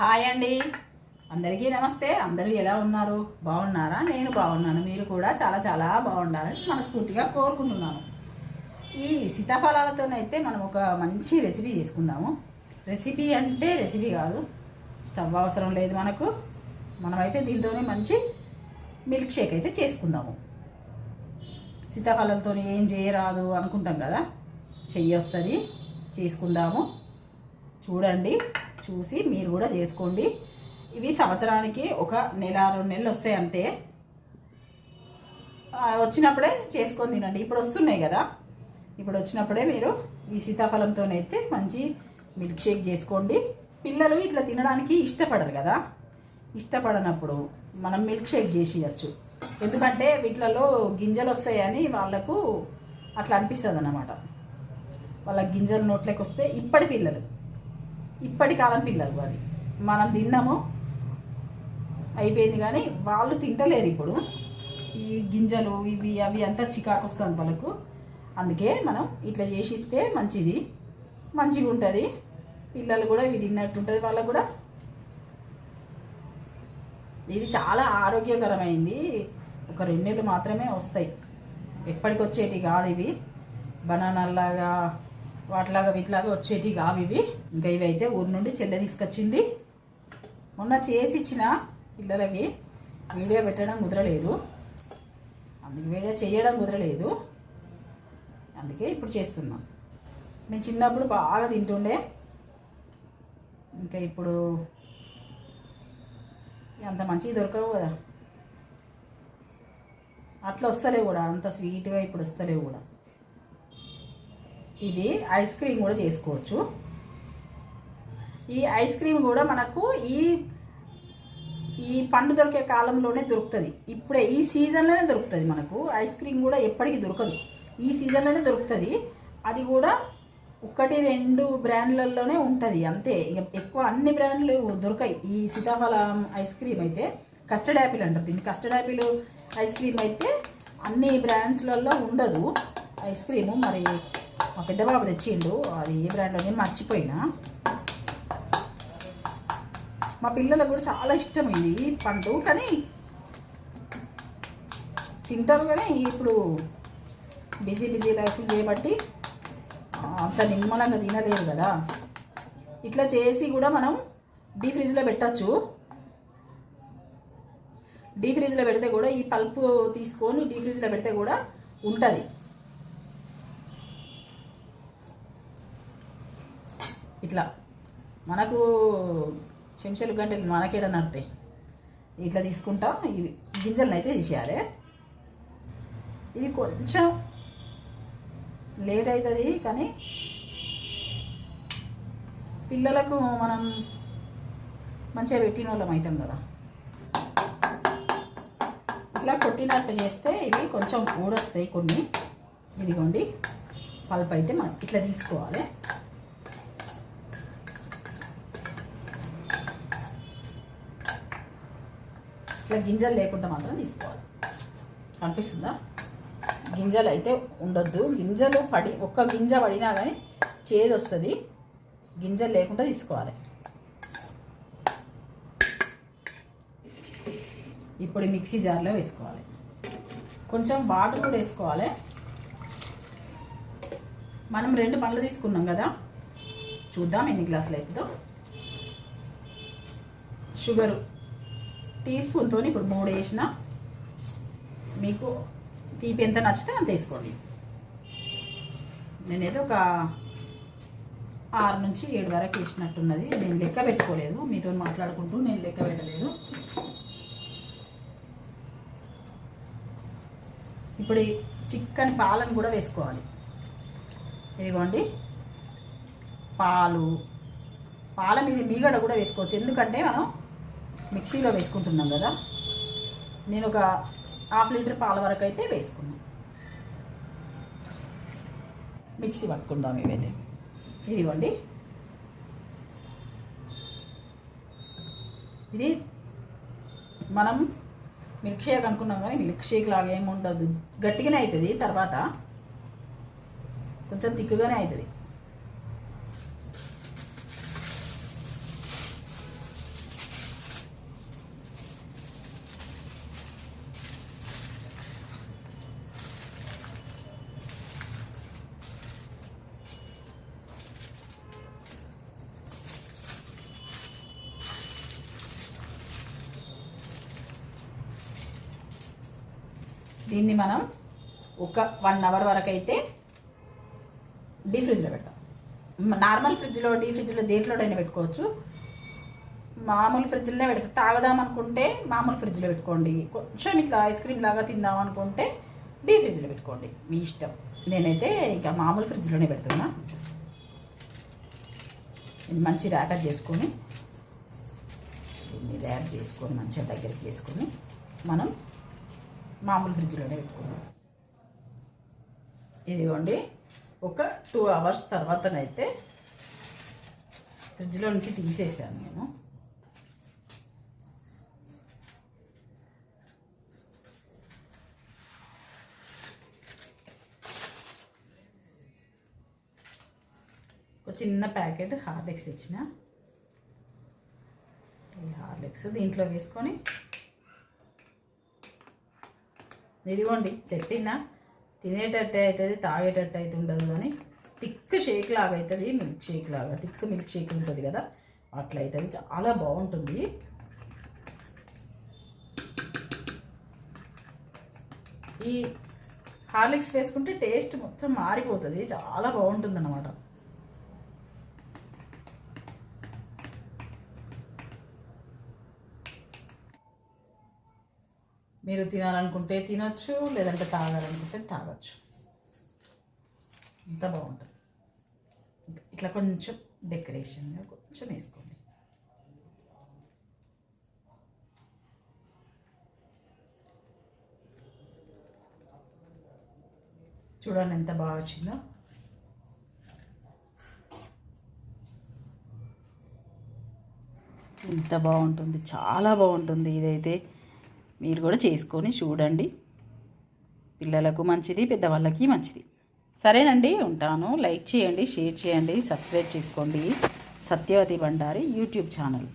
Hi అండి. అందరికీ నమస్తే. అందరూ ఎలా ఉన్నారు? బాగున్నారా? నేను బాగున్నాను. మీరు కూడా చాలా చాలా బాగుండాలని మనస్ఫూర్తిగా కోరుకుంటున్నాను. ఈ సీతాఫలాలతోనైతే మనం ఒక మంచి రెసిపీ చేసుకుందాము. రెసిపీ అంటే రెసిపీ కాదు. స్టవ్ అవసరం లేదు మనకు. మనమైతే దీంతోనే మంచి మిల్క్ షేక్ అయితే చేసుకుందాము. సీతాఫలాలతో ఏం చేయరాదు అనుకుంటాం కదా. చెయ్యి వస్తుంది. చేసుకుందాము. చూడండి. చూసి మీరు కూడా చేసుకోండి. ఇవి సంవత్సరానికి ఒక నెల రెండు నెలలు వస్తాయి అంతే. వచ్చినప్పుడే చేసుకొని తినండి. ఇప్పుడు వస్తున్నాయి కదా. ఇప్పుడు వచ్చినప్పుడే మీరు ఈ సీతాఫలంతోనైతే మంచి మిల్క్ షేక్ చేసుకోండి. పిల్లలు ఇట్లా తినడానికి ఇష్టపడరు కదా. ఇష్టపడనప్పుడు మనం మిల్క్ షేక్ చేసి ఇవ్వచ్చు ఎందుకంటే వీటిలలో గింజలు వస్తాయని వాళ్ళకు అట్లా అనిపిస్తుంది అన్నమాట వాళ్ళ గింజలు నోట్లోకి వస్తే ఇప్పటి పిల్లలు ఇప్పటి కాలం పిల్లలు అది. మనం తిన్నాము అయిపోయింది కానీ వాళ్ళు తింటలేరు ఇప్పుడు. ఈ గింజలు ఇవి అవి అంతా చికాకు వస్తుంది వాళ్ళకు. అందుకే మనం ఇట్లా చేసిస్తే మంచిది. మంచిగా ఉంటుంది. పిల్లలు కూడా ఇవి తిన్నట్టుంటుంది వాళ్ళకు కూడా. ఇది చాలా ఆరోగ్యకరమైంది. ఒక రెండేళ్ళు మాత్రమే వస్తాయి. ఎప్పటికి కాదు ఇవి. బనానాల్లాగా వాటిలాగా వీటిలాగా వచ్చేటి కావు ఇవి. ఇంకా ఇవైతే ఊరి నుండి చెల్లె తీసుకొచ్చింది. మొన్న చేసి ఇచ్చిన పిల్లలకి వీడియో పెట్టడం కుదరలేదు. అందుకే వీడియో చేయడం కుదరలేదు. అందుకే ఇప్పుడు చేస్తున్నాం. మేము చిన్నప్పుడు బాగా తింటుండే. ఇంకా ఇప్పుడు అంత మంచిగా దొరకవు కదా. అట్లా వస్తలేవు కూడా అంత స్వీట్గా ఇప్పుడు వస్తలేవు కూడా. ఇది ఐస్ క్రీమ్ కూడా చేసుకోవచ్చు. ఈ ఐస్ క్రీమ్ కూడా మనకు ఈ ఈ పండు దొరికే కాలంలోనే దొరుకుతుంది. ఇప్పుడే ఈ సీజన్లోనే దొరుకుతుంది మనకు. ఐస్ క్రీమ్ కూడా ఎప్పటికీ దొరకదు. ఈ సీజన్లోనే దొరుకుతుంది. అది కూడా ఒకటి రెండు బ్రాండ్లలోనే ఉంటుంది. అంతే. ఇక ఎక్కువ అన్ని బ్రాండ్లు దొరకాయి. ఈ సీతాఫలం ఐస్ క్రీమ్ అయితే కస్టర్డ్ యాపిల్ అంటారు దీన్ని. కస్టర్డ్ యాపిల్ ఐస్ క్రీమ్ అయితే అన్ని బ్రాండ్స్లలో ఉండదు ఐస్ క్రీము. మరి మా పెద్ద బాబు తెచ్చిండు. అది ఏ బ్రాండ్ అని మర్చిపోయినా. మా పిల్లలకు కూడా చాలా ఇష్టమైంది ఇది పండు కానీ తింటారు కానీ ఇప్పుడు బిజీ బిజీ లైఫ్ చేయబట్టి అంత నిమ్మలంగా తినలేరు కదా. ఇట్లా చేసి కూడా మనం డీ ఫ్రిడ్జ్లో పెట్టచ్చు. డీ ఫ్రిడ్జ్లో పెడితే కూడా ఈ పల్పు తీసుకొని డీ ఫ్రిడ్జ్లో పెడితే కూడా ఉంటుంది. ఇట్లా మనకు చెంచాలు గంటలు మనకేడ నడతాయి. ఇట్లా తీసుకుంటాం ఇవి గింజలను అయితే తీసేయాలి. ఇది కొంచెం లేట్ అవుతుంది కానీ పిల్లలకు మనం మంచిగా పెట్టిన వాళ్ళం అవుతాం కదా. ఇట్లా కొట్టినట్టు చేస్తే ఇవి కొంచెం ఊడొస్తాయి కొన్ని. ఇదిగోండి పల్ప్ అయితే మనం ఇట్లా తీసుకోవాలి. ఇట్లా గింజలు లేకుండా మాత్రం తీసుకోవాలి. కనిపిస్తుందా? గింజలు అయితే ఉండొద్దు. గింజలు పడి ఒక్క గింజ పడినా కానీ చేదు వస్తుంది గింజలు లేకుండా తీసుకోవాలి. ఇప్పుడు మిక్సీ జార్లో వేసుకోవాలి. కొంచెం వాటర్ కూడా వేసుకోవాలి. మనం రెండు పండ్లు తీసుకున్నాం కదా. చూద్దాం ఎన్ని గ్లాసులు అవుతుందో. షుగరు. టీ స్పూన్తో ఇప్పుడు మూడు వేసిన మీకు తీపి ఎంత నచ్చితే అంత వేసుకోండి. నేనేదో ఒక ఆరు నుంచి ఏడు వరకు వేసినట్టున్నది. నేను లెక్క పెట్టుకోలేదు. మీతో మాట్లాడుకుంటూ నేను లెక్క పెట్టలేదు. ఇప్పుడు చిక్కని పాలను కూడా వేసుకోవాలి. ఇదిగోండి. పాలు. పాల మీద మీగడ కూడా వేసుకోవచ్చు. ఎందుకంటే మనం మిక్సీలో వేసుకుంటున్నాం కదా. నేను ఒక హాఫ్ లీటర్ పాల వరకు అయితే వేసుకున్నాను మిక్సీ పట్టుకుందాం ఇవైతే. ఇదిగోండి. ఇది మనం మిల్క్ షేక్ అనుకున్నాం కానీ మిల్క్ షేక్ లాగా ఏమి ఉండదు. గట్టిగానే అవుతుంది. తర్వాత కొంచెం తిక్కుగానే అవుతుంది. దీన్ని మనం ఒక వన్ అవర్ వరకు అయితే డీ ఫ్రిడ్జ్లో పెడతాం. నార్మల్ ఫ్రిడ్జ్లో డీ ఫ్రిడ్జ్లో దేంట్లోనైనా పెట్టుకోవచ్చు. మామూలు ఫ్రిడ్జ్లోనే పెడతాం తాగదాం అనుకుంటే మామూలు ఫ్రిడ్జ్లో పెట్టుకోండి. కొంచెం ఇట్లా ఐస్ క్రీమ్ లాగా తిందాం అనుకుంటే డీ ఫ్రిడ్జ్లో పెట్టుకోండి. మీ ఇష్టం. నేనైతే ఇంకా మామూలు ఫ్రిడ్జ్లోనే పెడుతున్నా. ఇది మంచి ర్యాపర్ చేసుకొని దీన్ని ర్యాప్ చేసుకొని మంచిగా దగ్గరికి చేసుకొని మనం మామూలు ఫ్రిడ్జ్లోనే పెట్టుకున్నాం. ఇదిగోండి ఒక టూ అవర్స్ తర్వాతనైతే ఫ్రిడ్జ్లో నుంచి తీసేసాను నేను. ఒక చిన్న ప్యాకెట్ హార్లిక్స్ ఇచ్చిన ఈ హార్లిక్స్ దీంట్లో వేసుకొని ఇదిగోండి చెప్పిన తినేటట్టే అవుతుంది తాగేటట్టు అయితే ఉండదు కానీ థిక్ షేక్ లాగా అవుతుంది మిల్క్ షేక్ లాగా. థిక్ మిల్క్ షేక్ ఉంటుంది కదా అట్లా అవుతుంది చాలా బాగుంటుంది. ఈ హార్లిక్స్ వేసుకుంటే టేస్ట్ మొత్తం మారిపోతుంది. చాలా బాగుంటుంది అన్నమాట మీరు తినాలనుకుంటే తినొచ్చు లేదంటే తాగాలనుకుంటే తాగొచ్చు. ఇంత బాగుంటుంది. ఇట్లా కొంచెం డెకరేషన్గా కొంచెం వేసుకోండి. చూడండి ఎంత బాగా వచ్చిందో. ఎంత బాగుంటుంది చాలా బాగుంటుంది ఇదైతే. మీరు కూడా చేసుకొని చూడండి. పిల్లలకు మంచిది పెద్దవాళ్ళకి మంచిది. సరేనండి ఉంటాను. లైక్ చేయండి షేర్ చేయండి సబ్స్క్రైబ్ చేసుకోండి. Satyavathi Bandari YouTube channel.